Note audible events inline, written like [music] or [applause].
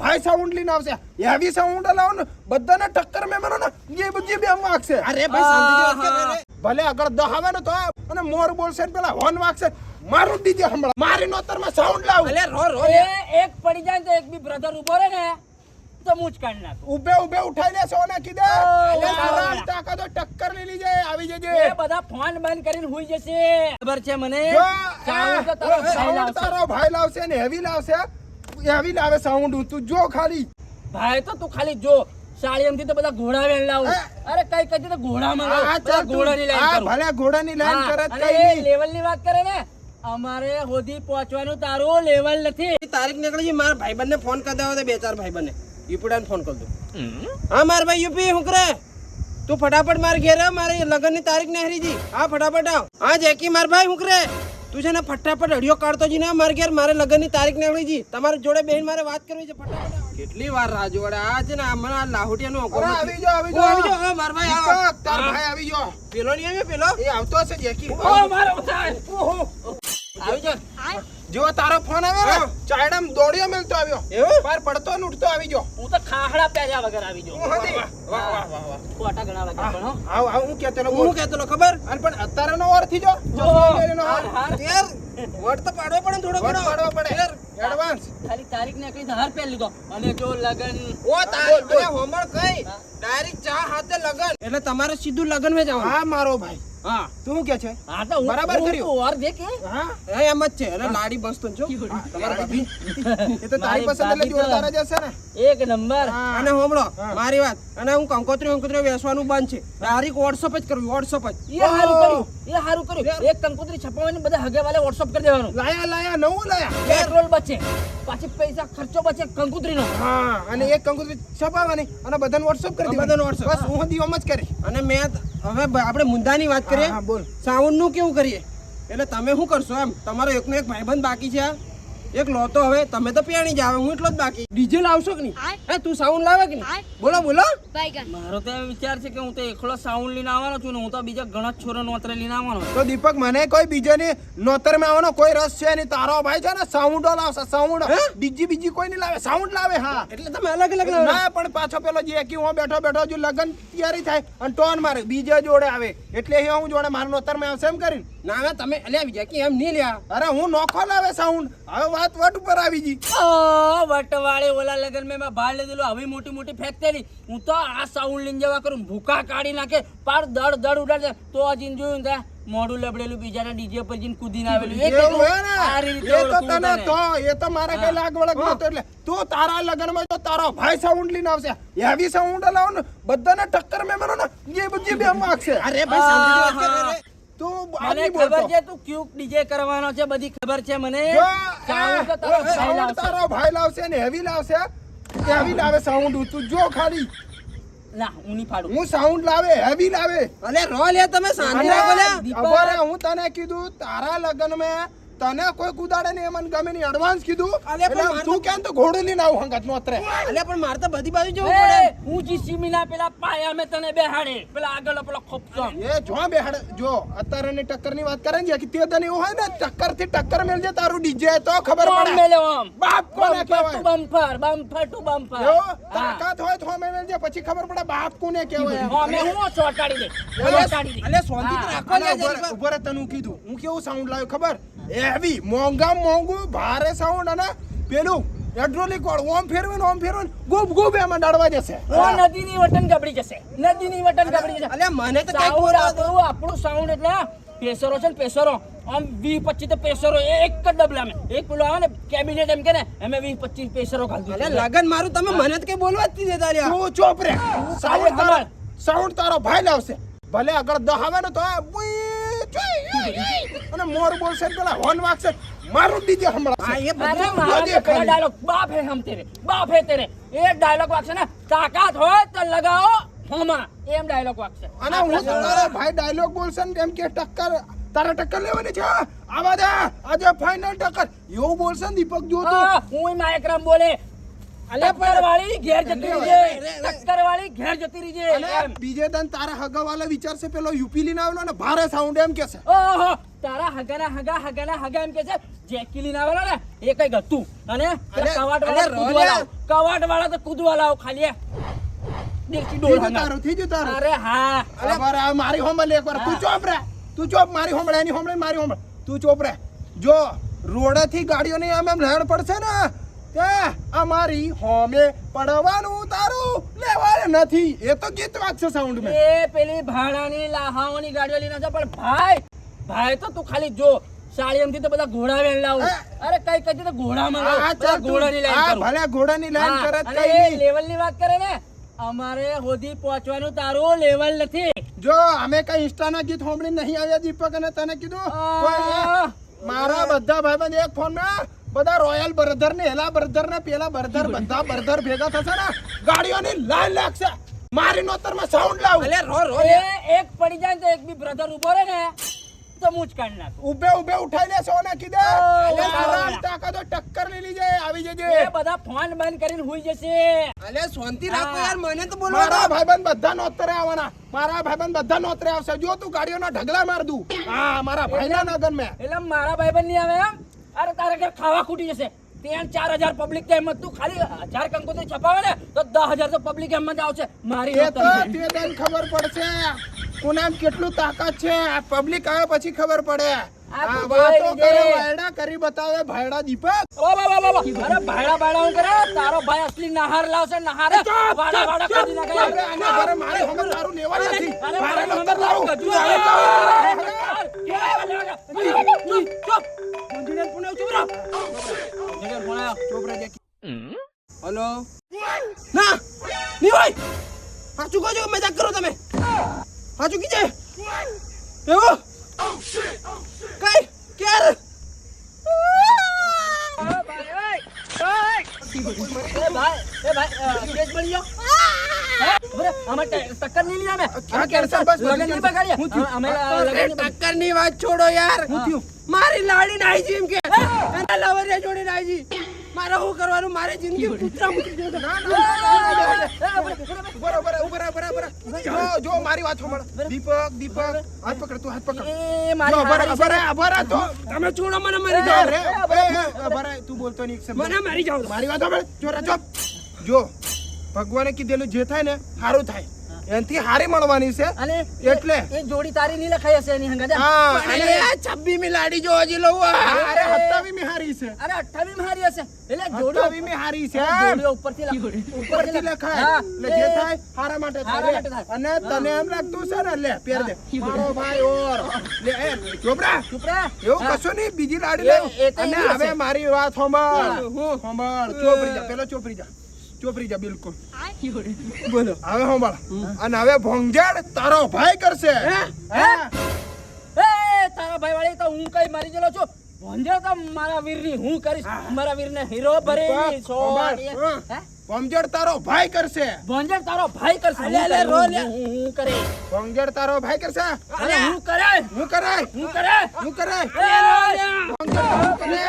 ભાઈ સાઉન્ડ લઈને આવશે. હેવી સાઉન્ડ લાવો ને બધાને ટક્કર મે મારો ને એ બધી બે વાગશે. અરે ભાઈ શાંતિ ભલે આગળ દહ આવે ને તો અને મોર બોલશે ને પેલા હોર્ન વાગશે. મારું ડીજે હમણાં મારી નોતરમાં સાઉન્ડ લાવ. અલે રો રો એ એક પડી જાય તો એક બી બ્રધર ઊભો રહે ને તો હું જ કાઢી નાખું. ઉભે ઉભે ઉઠાઈ લે સોના કીધે. અલે આરામ તાકા તો ટક્કર લઈ લીજે આવી જજે. એ બધા ફોન બંધ કરીને હુઈ જશે. ખબર છે મને. તારો ભાઈ લાવશે ને હેવી લાવશે. હેવી લાવે સાઉન્ડ તું જો ખાલી. ભાઈ તો તું ખાલી જો. સાળીએમથી તો બધા ઘોડા વેણ લાવ. અરે કઈ કઈ તો ઘોડા માં આ ઘોડાની લાઈન. ભલે ઘોડાની લાઈન હા, કરે કઈ લેવલની વાત કરે ને? અમારે હોદી પહોંચવાનું તારું લેવલ નથી. તારીખ નીકળી ગઈ મારા ભાઈબંધને ફોન કરી દેવો બે ચાર ભાઈબંધને. યુપીડાને ફોન કરી દો હા માર ભાઈ યુપી હું કરે? તું ફટાફટ માર ઘેર મારે મારે લગ્નની તારીખ નહેરી જી હા ફટાફટ આવ. હા જેકી માર ભાઈ હું કરે? તું છે ને ફટાફટ અડિયો કાઢતો જી ના માર ઘેર મારે લગ્નની તારીખ નીકળી જી. તમારી જોડે બેન મારે વાત કરવી છે ફટાફટ. કેટલી વાર રાહ જોડે આ છે ને આ મને આ લાહોટિયાનો ઓકો આવી જાઓ, આવી જો આવી હા, માર ભાઈ આવો. તાર ભાઈ આવી ગયો પેલો નહીં આવ્યો પેલો? એ આવતો હશે જેકી. ઓ મારો ભાઈ. ઓહો. આવી જા જો તારો ફોન આવ્યો. ને ચાયડામ દોડ્યો મેલતો આવ્યો. એવું? પાર પડતો ને ઉઠતો આવી ગયો. હું તો ખાહડા પહેર્યા વગર આવી હતી. વાહ વાહ વાહ વાહ ખોટા ઘણા લાગ્યા પણ આવ આવ હું કહેતો ને હું કહેતો ખબર? અને પણ અત્યારે નો ઓરથી જો જો હાર, હાર. યાર વટ તો પાડવો પડે થોડો ઘણો. પાડવો પડે. યાર, એડવાન્સ ખાલી તારીખ ને કઈ હાર પહેરી લીધો. અને જો લગન ઓ તારીખ હોમણ હોમવર્ક કઈ? ડાયરેક્ટ ચા હાથે લગન. એટલે તમારે સીધું લગનમાં જવાનું. હા મારો ભાઈ. હા. તું કે છે? હા તો બરાબર કર્યું. તો વાર દે કે હા. એમ જ છે. એટલે લાડી બસ તો છો [laughs] તમારા ભાભી. એ તો તારી પસંદ એટલે જોરદાર જ હશે ને. એક નંબર. અને હોમળો મારી વાત. અને હું કંકોત્રી કંકોત્રી વેસવાનું બંધ છે. ડાયરેક્ટ વોટ્સઅપ જ કરું વોટ્સઅપ જ. એ હારું. કર્યું. એ હારું કર્યું. એક કંકોત્રી છપાવવાની બધા હગે વાલે વોટ્સઅપ કરી દેવાનું. લાયા લાયા નવું લાયા. પેટ્રોલ બચે. પાછી પૈસા ખર્ચો બચે કંકોત્રીનો. હા અને એક કંકોત્રી છપાવવાની અને બધાને વોટ્સઅપ કરી દેવાનું દેવાની. બધાને WhatsApp. બસ હું દીવમ જ કરી. અને મેં હવે આપણે મુંદાની વાત કરીએ. બોલ. સાઉન્ડનું કેવું કરીએ? એટલે તમે શું કરશો એમ? તમારો એકનો એક ભાઈબંધ બાકી છે? એક લો તો હવે તમે તો પેણી જાવ હું એટલો જ બાકી. ડીજે લાવશો કે નહીં? હે તું સાઉન્ડ લાવે કે નહીં? બોલો બોલો. મારો તો વિચાર છે કે હું તો એકલો સાઉન્ડ લઈને આવવાનો છું ને હું તો બીજા ઘણા છોરો નોતરે લઈને આવવાનો તો દીપક મને કોઈ બીજાની નોતરમાં આવવાનો કોઈ રસ છે નહીં. તારો ભાઈ છે ને સાઉન્ડ લાવશે સાઉન્ડ હે? બીજી બીજી કોઈ નહીં લાવે સાઉન્ડ લાવે હા. એટલે તમે અલગ અલગ લાવો. ના પણ પાછો પેલો જે કે હું બેઠો બેઠો જો લગન તૈયારી થાય અને ટોન મારે બીજા જોડે આવે. એટલે એ હું જોડે મારા નોતરમાં આવશે એમ કરીને. ના હવે તમે અલ્યા બીજા કે એમ નહીં લ્યા. અરે હું નોખો લાવે સાઉન્ડ હવે વાત વટ ઉપર આવી ગઈ. ઓ, વટવાળે ઓલા લગન મેં મેં ભાડ લીધેલું આવી મોટી મોટી ફેક્ટરી હું તો આ સાઉન્ડ લઈને જવા કરું ભૂકા કાઢી નાખે પાર દડ દડ ઉડાડે તો હજી જોયું ને મોડું લબડેલું બીજાના ડીજે પર જઈને કૂદીને આવેલું. એ એવું તો તને. તો એ તો મારા કઈ લાગ વળગ નતો એટલે તું તારા લગનમાં જો તારો ભાઈ સાઉન્ડ લઈને આવશે હેવી સાઉન્ડ લાવો ને બધાને ટક્કર મેં મારો ને એ બધી બે વાગશે અરે ભાઈ સાંભળી. તું મને ખબર છે તું ક્યુક ડીજે કરવાનો છે બધી ખબર છે મને. જો, સાઉન્ડ તો આ, તારો ભાઈ લાવશે. તારો ભાઈ લાવશે ને હેવી લાવશે. હેવી લાવે સાઉન્ડ તું જો ખાલી. ના હું નહીં ફાડું. હું સાઉન્ડ લાવે હેવી લાવે. અલે રો લે તમે શાંતિ રાખો હું તને કીધું તારા લગન મેં તને કોઈ કુદાડે નહીં મને ગમે નહીં. એડવાન્સ કીધું. અલે પણ એટલે તું કેમ તો ઘોડું લઈને આવું હંગાત અત્રે. અલે પણ મારે તો બધી બાજુ જવું પડે. હું જી ના પેલા પાયા મે તને બેહાડે. પેલા આગળ પેલો ખોપસો એ જો બેહાડ જો અત્યારે ની ટક્કરની વાત કરે ને કે તે તને એવું હોય ને ટક્કરથી ટક્કર મેળજે તારું ડીજે તો ખબર પડે. મેલે ઓમ. બાપ કોને કહેવાય બમ્પર બમ્પર ટુ બમ્પર. જો તાકાત હોય તો મેલ જે પછી ખબર પડે બાપ કોને કહેવાય અમે હું ચોટાડી દે. ચોટાડી દે. અલે શાંતિ રાખો ને ઉપર તને કીધું. હું કેવું સાઉન્ડ લાવ્યો ખબર? હેવી મોંઘા મોંઘું ભારે સાઉન્ડ અને પેલું હાઇડ્રોલિક વાળું. ઓમ ફેરવે ને ઓમ ફેરવે ગુબ ગુબ એમાં ડાળવા જશે. ઓ નદીની વટન ગબડી જશે. નદીની વટન ગબડી જશે. અલ્યા મને તો કઈ સાઉન્ડ આપણું આપણું સાઉન્ડ એટલે પેસરો છે ને પેસરો. આમ વી પચીસ તો પેસરો એક જ ડબલામાં એક પેલો આવે ને કેબિનેટ એમ કે ને અમે વી પચીસ પેસરો ખાધું અલ્યા લગન મારું તમે મને તો કઈ બોલવા જ નથી દેતા અલ્યા. તું ચોપ રે. સાઉન્ડ તારો સાઉન્ડ તારો ભાઈ લાવશે ભલે આગળ દહાવે ને તો અને મોર બોલશે પેલા હોન વાગશે. મારું ડીજે હમણાં એ બધું. ડાયલોગ બાપ હે હમ તેરે બાપ હે તેરે. એક ડાયલોગ વાગશે ને તાકાત હોય તો લગાવો હોમાં. એમ ડાયલોગ વાગશે. અને હું તારા ભાઈ ડાયલોગ બોલશે ને એમ કે ટક્કર તારા ટક્કર લેવાની છે આવા દે આજે ફાઇનલ ટક્કર. એવું બોલશે ને દીપક જો તો. હા, હું માયકરામ બોલે. પણ- ઘેર જતી રહીજે. રે, રે. ટક્કર વાળી ઘેર જતી રહીજે. અને બીજે દન તારા હગાવાલા વિચારશે પેલો યુપી લઈને આવેલો ને ભારે સાઉન્ડ એમ કે છે. ઓહો તારા હગાના હગા હગાના હગા એમ કે છે. જેકી લઈને આવેલો ને એ કઈ ગતું અને અરે, કવાટ વાળા કૂદવા કવાટ વાળા તો કૂદવા લાવ ખાલી હા. અરે મારે આ મારી હોમલ એકવાર તું ચોપ રે. તું ચોપ મારી હોમળ એની હોમળ મારી હોમળ તું ચોપ રે. જો રોડેથી ગાડીઓની આમ એમ લહેણ પડશે ને તે અમારી હોમે પડવાનું તારું લેવાય નથી. એ તો ગીત વાગશે સાઉન્ડ મેં. એ પેલી ભાડાની લાહાઓની ગાડીઓ લઈને છે પણ ભાઈ ભાઈ તો તું ખાલી જો સાળીએમથી તો બધા ઘોડા વેણ લાવું. અરે કઈ કઈ તો ઘોડામાં લાવું? ઘોડાની લાઈન કરું. ભલે ઘોડાની લાઈન કરે કઈ લેવલની વાત કરે ને અમારે હોદી પહોંચવાનું તારું લેવલ નથી. જો અમે કઈ ઇન્સ્ટાના ગીત સાંભળી નહીં આવ્યા દીપક અને તને કીધું. મારા બધા ભાઈબંધ એક ફોનમાં બધા રોયલ બ્રધર ને હેલા બ્રધર ને પેલા બ્રધર બધા બ્રધર ભેગા થશે ને ગાડીઓની લાઈન લાગશે. મારી નોતરમાં સાઉન્ડ લાવ. એટલે રો રો એ એક પડી જાય ને તો એક બી બ્રધર ઊભો રહે ને તો હું જ કાઢી નાખું. ઉભે ઉભે ઉઠાઈ લે સોના કીધે. અલે વાહ. તારા તાકાતો ટક્કર લઈ લીજે આવી જજે. એ બધા ફોન બંધ કરીને હુઈ જશે. અલે શાંતિ રાખો યાર મને તો બોલવા મારા દો. ભાઈબંધ બધા નોતરે આવવાના. મારા ભાઈબંધ બધા નોતરે આવશે. જો તું ગાડીઓના ઢગલા માર દઉં. હા મારા ભાઈના નગન મે. એટલે મારા ભાઈબંધ નહીં આવે એમ? અરે તારે ઘેર ખાવા ખૂટી જશે ત્રણ ચાર હજાર પબ્લિક તો એમ તું ખાલી હજાર કંકોત્રી છપાવે ને તો દસ હજાર તો પબ્લિક એમ જ આવશે મારી તો તે દિન ખબર પડશે કોનામ કેટલું તાકાત છે આ પબ્લિક આવે પછી ખબર પડે આ આ વાતો કરે વાયડા કરી બતાવે ભાયડા દીપક ઓ બાબા બાબા અરે હું કરે તારો ભાઈ અસલી નહાર લાવશે નહાર વાડા વાડા કરી નાખે અરે આના ઘરે મારી હોમે તારું લેવા નથી મારે તારે ચૂપ રહો જગર ફોન આવ્યો ચૂપ રહેજે. હલો ના નહીં હોય સાચું કહો છો કે મજાક કરો તમે સાચું કીજે એવું કઈ ક્યારે એ ભાઈ એ ભાઈ અ, કેસ બની ગયો હે? બરે, અમે ટ- ટક્કર નહીં લીધા અમે. અમે ક્યાં cancel, બસ બધું લગન નહીં cancel. બગાડ્યા. હું થયું? અમે અ, અરે લગન નહીં બગાડ્યા. ટક્કરની વાત છોડો યાર શું થયું? મારી લાડી નાઈ જી એમ કે એના જોડે રાજી મારે શું કરવાનું મારે જિંદગી કૂતરા મૂકી બરાબર બરાબર રહો. જો જો મારી વાત સાંભળ દીપક દીપક હાથ પકડ તું હાથ પકડ એ મારી બરાબર રહો, તો. તમે છોડો મને મારી જાવ રે રહો, તું બોલતો નહીં એક મને મારી જાવ મારી વાત સાંભળ જો જો ભગવાને કીધેલું જે થાય ને સારું થાય એનાથી હારી મળવાની છે. અને એટલે? એ જોડી તારી ની લખાઈ હશે એની હંગાજે હા અને આ આ છબ્બીમી લાડી જો હજી લઉં અરે. હત્તાવીમી હારી છે. અરે અઠ્ઠાવી મી હારી હશે. એટલે જોડીઓ મી હારી છે. જોડીઓ ઉપરથી ઉપરથી લખાય. એટલે જે થાય હારા માટે થાય. અને તને એમ લાગતું છે ને લે પહેર દે. મારો ભાઈ ઓર. લે એ ચોપડા. ચૂપ એવું કશું નહીં બીજી લાડી તો અને હવે મારી વાત સાંભળ. હું. સાંભળ. ચોપરી જા પેલો ચોપરી જા. ચોપરી જા બિલકુલ. બોલો. હવે સાંભળ. અને હવે ભોંગજાડ તારો ભાઈ કરશે. હે? એ તારા ભાઈ વાળી તો હું કઈ મારી ગયેલો છું. ભોંજે તો મારા વીરની હું કરીશ. મારા વીરને હીરો ભરી છો? ભોંગજાડ તારો ભાઈ કરશે. ભોંજડ તારો ભાઈ કરશે. લે હું કરે, રો લે. હું- કરે. ભોંજડ તારો ભાઈ કરશે? અરે હું કરે. હું કરાય હું કરે. હું કરાય લે ભોંજડ તારો કરે.